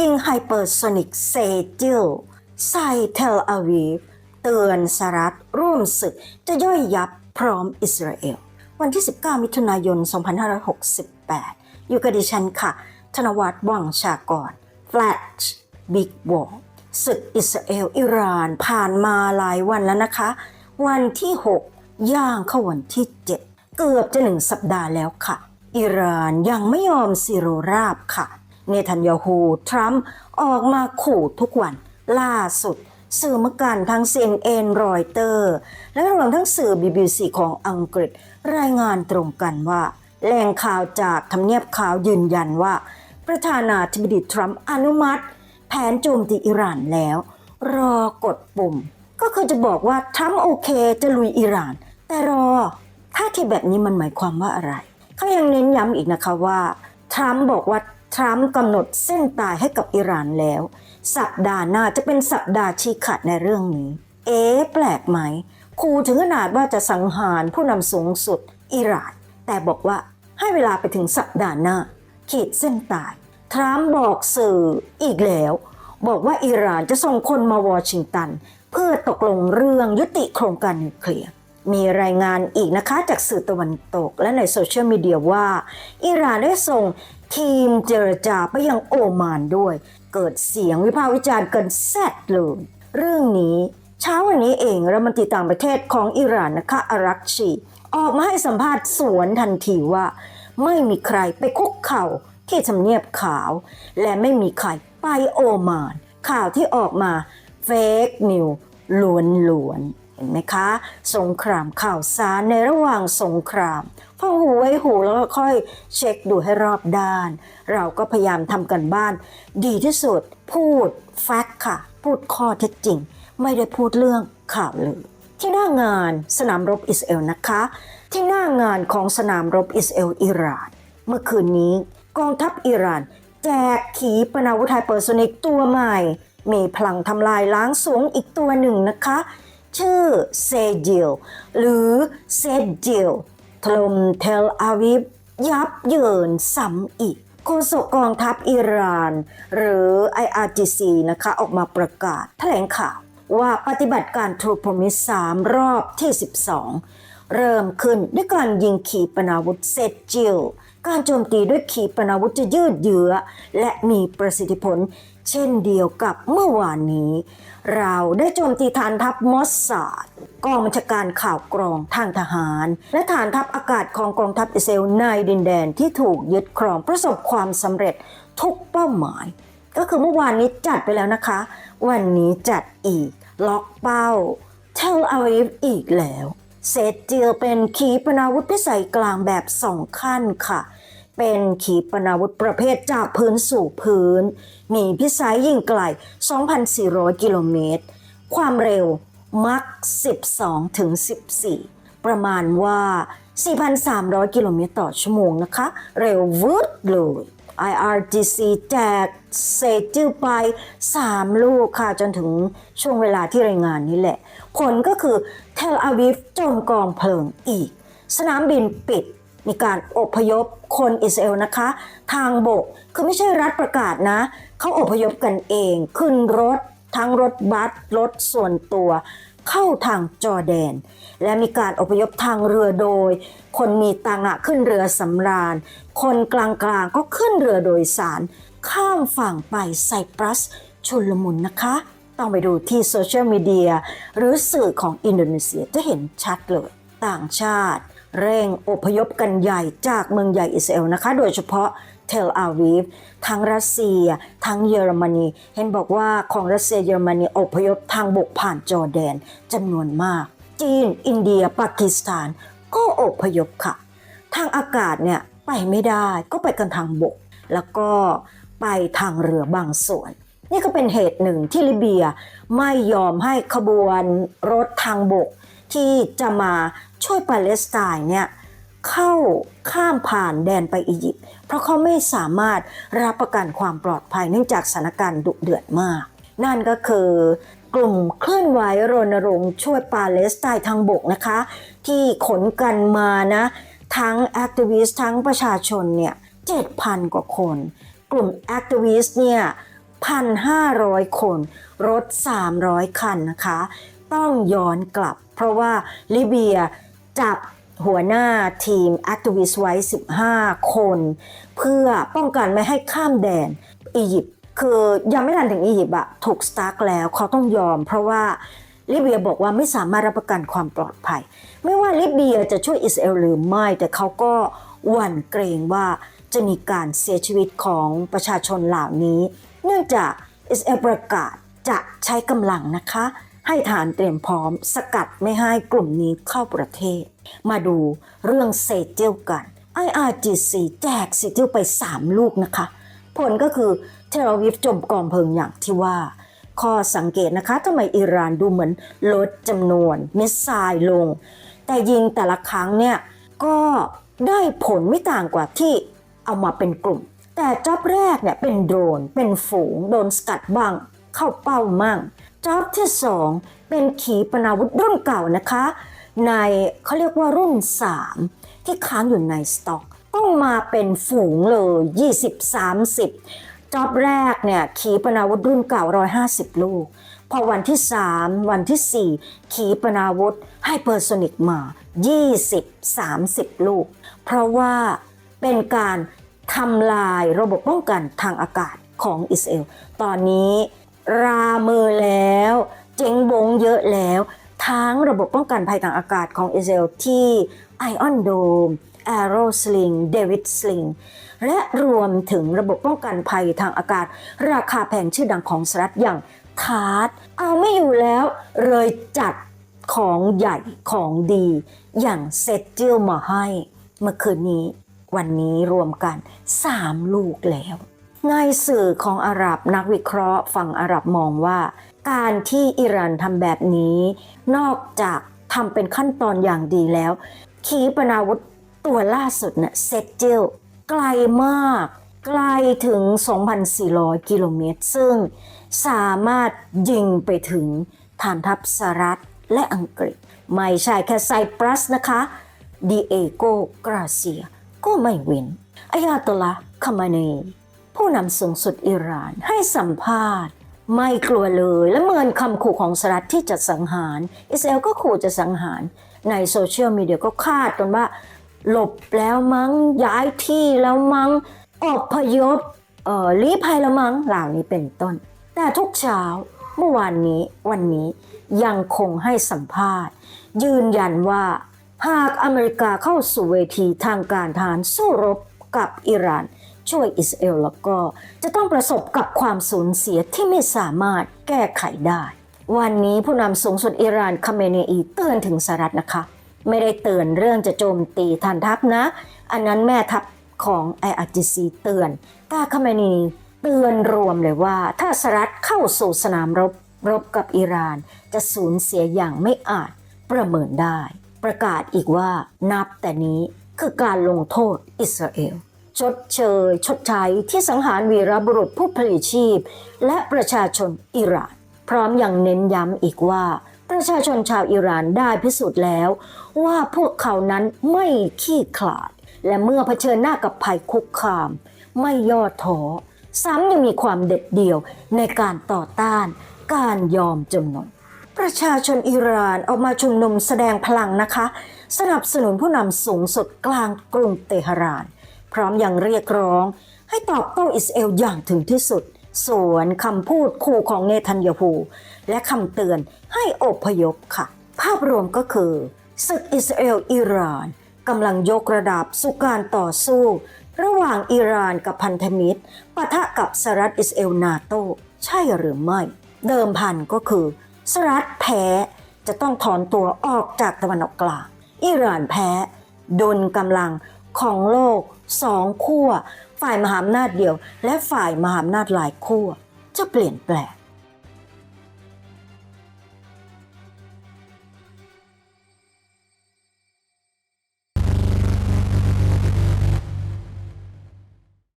ยิงไฮเปอร์โซนิกเซจิลใส่เทลอาวีฟเตือนสหรัฐร่วมศึกจะย่อยยับพร้อมอิสราเอล วันที่ 19 มิถุนายน 2568 อยู่กับดิฉันค่ะ ธนวัฒน์วังชากร Flash Big Wall ศึกอิสราเอล อิหร่านผ่านมาหลายวันแล้วนะคะ วันที่ 6 ย่างเข้าวันที่ 7 เกือบจะหนึ่งสัปดาห์แล้วค่ะ อิหร่านยังไม่ยอมสิโรราบค่ะ เนทันยาฮูทรัมป์ออกมาขู่ทุกวันล่าสุด สื่อมกันทั้ง CNN รอยเตอร์ และรวมทั้งสื่อ BBC ของอังกฤษ รายงานตรงกันว่าแหล่งข่าวจากทำเนียบข่าวยืนยันว่า ประธานาธิบดีทรัมป์อนุมัติ แผนโจมตีอิหร่านแล้ว รอกดปุ่ม ก็คือจะบอกว่าทรัมป์โอเคจะลุยอิหร่าน แต่รอท่าทีแบบนี้มันหมายความว่าอะไร เขายังเน้นย้ำอีกนะคะว่าทรัมป์บอกว่า ทรัมป์กำหนดเส้นตายให้กับอิหร่านแล้ว สัปดาห์หน้าจะเป็นสัปดาห์ชี้ขาดในเรื่องนี้ เอ๊แปลกไหมคูถึงขนาดว่าจะสังหารผู้นำสูงสุดอิหร่าน แต่บอกว่าให้เวลาไปถึงสัปดาห์หน้า ขีดเส้นตาย ทรัมป์บอกสื่ออีกแล้ว บอกว่าอิหร่านจะส่งคนมาวอชิงตัน เพื่อตกลงเรื่องยุติโครงการนิวเคลียร์มีรายงานอีกนะคะจากสื่อตะวันตกและในโซเชียลมีเดียว่า อิหร่านได้ส่ง ทีมเจรจาไปยังโอมานด้วย เกิดเสียงวิพากษ์วิจารณ์กันแซดเลยเรื่องนี้เช้าวันนี้เองรัฐมนตรีต่างประเทศของอิหร่านนะคะอารักชี ออกมาให้สัมภาษณ์สวนทันทีว่า ไม่มีใครไปคุกเข่าที่ทำเนียบขาว และไม่มีใครไปโอมาน ข่าวที่ออกมาเฟกนิวล้วนๆเห็นไหมคะ สงครามข่าวสารในระหว่างสงคราม ฟังหูไว้หูแล้วก็ค่อยเช็คดูให้รอบด้าน เราก็พยายามทำกันบ้าน ดีที่สุดพูดแฟกต์ค่ะ พูดข้อเท็จจริง ไม่ได้พูดเรื่องข่าวเลยที่หน้างานสนามรบอิสราเอลนะคะ ที่หน้างานของสนามรบอิสราเอลอิหร่าน เมื่อคืนนี้กองทัพอิหร่าน แจกขีปนาวุธไฮเปอร์โซนิกตัวใหม่ มีพลังทำลายล้างสูงอีกตัวหนึ่งนะคะ ชื่อเซจิลหรือเซจิล ถล่มเทลอาวิฟยับเยินซ้ำอีกโฆษกกองทัพอิหร่าน หรือ IRGC นะคะออกมาประกาศแถลงข่าวว่าปฏิบัติการทรูพมิสามรอบที่ 12 เริ่มขึ้นด้วยการยิงขีปนาวุธเซจิล การโจมตีด้วยขีปนาวุธจะยืดเยื้อ และมีประสิทธิผลเช่นเดียวกับเมื่อวานนี้ เราได้โจมตีฐานทัพมอสซาดกองบัญชาการข่าวกรองทางทหาร และฐานทัพอากาศของกองทัพอิสราเอลในดินแดนที่ถูกยึดครองประสบความสำเร็จทุกเป้าหมาย ก็คือเมื่อวานนี้จัดไปแล้วนะคะ วันนี้จัดอีก ล็อกเป้าเทลอาวิฟอีกแล้วเซตเจียเป็นขีปนาวุธพิสัยกลางแบบสองขั้นค่ะ เป็นขีปนาวุธประเภทจากพื้นสู่พื้น มีพิสัยยิงไกล 2,400 กิโลเมตร ความเร็วมัก 12 ถึง 14 ประมาณว่า 4,300 กิโลเมตรต่อชั่วโมงนะคะ เร็ววืดเลย IRGC แจกเศษจื้อไป 3 ลูกค่ะ จนถึงช่วงเวลาที่รายงานนี้แหละ ผลก็คือเทลอาวิฟจมกองเพลิงอีก สนามบินปิด มีการอบพยพคนอิสราเอลนะคะ ทางบกคือไม่ใช่รัฐประกาศนะ เขาอพยพกันเอง ขึ้นรถทั้งรถบัสรถส่วนตัว เข้าทางจอร์แดน และมีการอพยพทางเรือโดย คนมีตังะขึ้นเรือสำราญ คนกลางๆก็ขึ้นเรือโดยสาร ข้ามฝั่งไปไซปรัสชุลมุนนะคะ ต้องไปดูที่โซเชียลมีเดียหรือสื่อของอินโดนีเซียจะเห็นชัดเลย ต่างชาติ เร่งอพยพกันใหญ่จากเมืองใหญ่อิสราเอลนะคะ โดยเฉพาะเทลอาวีฟทั้งรัสเซีย ทั้งเยอรมนี เห็นบอกว่าของรัสเซียเยอรมนีอพยพทางบกผ่านจอร์แดนจำนวนมาก จีน อินเดีย ปากีสถาน ก็อพยพค่ะ ทางอากาศเนี่ยไปไม่ได้ก็ไปกันทางบก แล้วก็ไปทางเรือบางส่วน นี่ก็เป็นเหตุหนึ่งที่ลิเบียไม่ยอมให้ขบวนรถทางบก ที่จะมาช่วยปาเลสไตน์เนี่ยเข้าข้ามผ่านแดนไปอียิปต์เพราะเขาไม่สามารถรับประกันความปลอดภัยเนื่องจากสถานการณ์ดุเดือดมาก นั่นก็คือกลุ่มเคลื่อนไหวรณรงค์ช่วยปาเลสไตน์ทางบกนะคะ ที่ขนกันมานะ ทั้งแอคทิวิสต์ทั้งประชาชนเนี่ย7,000 กว่าคน กลุ่มแอคทิวิสต์เนี่ย1,500 คน รถ 300 คันนะคะ ต้องย้อนกลับ เพราะว่าลิเบียจับหัวหน้าทีมแอคทิวิสต์ไว้ 15 คน เพื่อป้องกันไม่ให้ข้ามแดนอียิปต์คือยังไม่ทันถึงอียิปต์อะถูกสตาร์กแล้วเขาต้องยอม เพราะว่าลิเบียบอกว่าไม่สามารถรับประกันความปลอดภัย ไม่ว่าลิเบียจะช่วยอิสราเอลหรือไม่ แต่เขาก็หวั่นเกรงว่าจะมีการเสียชีวิตของประชาชนเหล่านี้ เนื่องจากอิสราเอลประกาศจะใช้กำลังนะคะ ให้ฐานเตรียมพร้อม สกัดไม่ให้กลุ่มนี้เข้าประเทศ มาดูเรื่องเศษเจียวกัน IRGC แจกเศษเจียวไป 3 ลูกนะคะ ผลก็คือเทลวิฟจมกองเพลิงอย่างที่ว่า ข้อสังเกตนะคะทำไมอิหร่านดูเหมือนลดจำนวนมิสไซล์ลง แต่ยิงแต่ละครั้งเนี่ยก็ได้ผลไม่ต่างกว่าที่เอามาเป็นกลุ่ม แต่จอบแรกเนี่ยเป็นโดรน เป็นฝูง โดนสกัดบ้าง เข้าเป้ามั่ง จ็อบที่สองเป็นขีปนาวุธรุ่นเก่านะคะ ในเขาเรียกว่ารุ่น 3 ที่ค้างอยู่ในสต็อก ต้องมาเป็นฝูงเลย 20-30จอบแรกเนี่ยขีปนาวุธรุ่นเก่า 150 ลูก พอวันที่ 3 วันที่ 4 ขีปนาวุธไฮเปอร์โซนิกมา 20-30 ลูก เพราะว่าเป็นการทำลายระบบป้องกันทางอากาศของอิสราเอล ตอนนี้ ราเมอแล้ว เจ๊งบงเยอะแล้ว ทั้งระบบป้องกันภัยทางอากาศของอิสราเอลที่ไอออนโดม a e r o s l i n g David Sling และรวมถึงระบบป้องกันภัยทางอากาศ ราคาแพงชื่อดังของสหรัฐอย่างทาร์ตเอาไม่อยู่แล้วเลยจัดของใหญ่ของดี อย่างเซตจิลมาให้ เมื่อคืนนี้วันนี้รวมกัน 3 ลูกแล้ว ในสื่อของอาหรับนักวิเคราะห์ฝั่งอาหรับมองว่า การที่อิหร่านทำแบบนี้ นอกจากทำเป็นขั้นตอนอย่างดีแล้ว ขีปนาวุธตัวล่าสุดเนี่ยเซตเจลไกลมาก ไกลถึง 2,400 กิโลเมตร ซึ่งสามารถยิงไปถึงฐานทัพสหรัฐและอังกฤษ ไม่ใช่แค่ไซปรัสนะคะดีเอโกกราเซียก็ไม่เว้นอายาตอลาคามาเน ผู้นำสูงสุดอิหร่านให้สัมภาษณ์ ไม่กลัวเลยและเมินคำขู่ของสหรัฐที่จะสังหาร อิสราเอลก็ขู่จะสังหาร ในโซเชียลมีเดียก็คาดกันว่า หลบแล้วมั้งย้ายที่แล้วมั้งออกพยพเอ่อลี้ภัยแล้วมั้งเหล่านี้เป็นต้น แต่ทุกเช้าเมื่อวานนี้วันนี้ยังคงให้สัมภาษณ์ ยืนยันว่าหากอเมริกาเข้าสู่เวทีทางการทหารสู้รบกับอิหร่าน ช่วยอิสราเอลแล้วก็จะต้องประสบกับความสูญเสียที่ไม่สามารถแก้ไขได้ วันนี้ผู้นำสูงสุดอิหร่านคาเมเนอีเตือนถึงสหรัฐนะคะ ไม่ได้เตือนเรื่องจะโจมตีฐานทัพนะ อันนั้นแม่ทัพของ IRGC เตือนกาคาเมนีเตือนรวมเลยว่า ถ้าสหรัฐเข้าสู่สนามรบรบกับอิหร่าน จะสูญเสียอย่างไม่อาจประเมินได้ ประกาศอีกว่านับแต่นี้คือการลงโทษอิสราเอล ชดเชย ชดใช้ที่สังหารวีรบุรุษผู้ผลิตชีพ และประชาชนอิหร่าน พร้อมอย่างเน้นย้ำอีกว่า ประชาชนชาวอิหร่านได้พิสูจน์แล้ว ว่าพวกเขานั้นไม่ขี้ขลาด และเมื่อเผชิญหน้ากับภัยคุกคาม ไม่ย่อท้อซ้ำยังมีความเด็ดเดี่ยวในการต่อต้านการยอมจำนนประชาชนอิหร่านออกมาชุมนุมแสดงพลังนะคะ สนับสนุนผู้นำสูงสุดกลางกรุงเตหะราน พร้อมอย่างเรียกร้อง ให้ตอบโต้อิสราเอลอย่างถึงที่สุด สวนคำพูดขู่ของเนทันยาฮูและคำเตือนให้อพยพค่ะ ภาพรวมก็คือศึกอิสราเอลอิหร่านกำลังยกระดับสู่การต่อสู้ ระหว่างอิหร่านกับพันธมิตรปะทะกับสหรัฐอิสราเอลนาโต ใช่หรือไม่ เดิมพันก็คือสหรัฐแพ้จะต้องถอนตัวออกจากตะวันออกกลางอิหร่านแพ้ดุลกำลัง ของโลกสองขั้ว ฝ่ายมหาอำนาจเดียว และฝ่ายมหาอำนาจหลายขั้วจะเปลี่ยนแปลง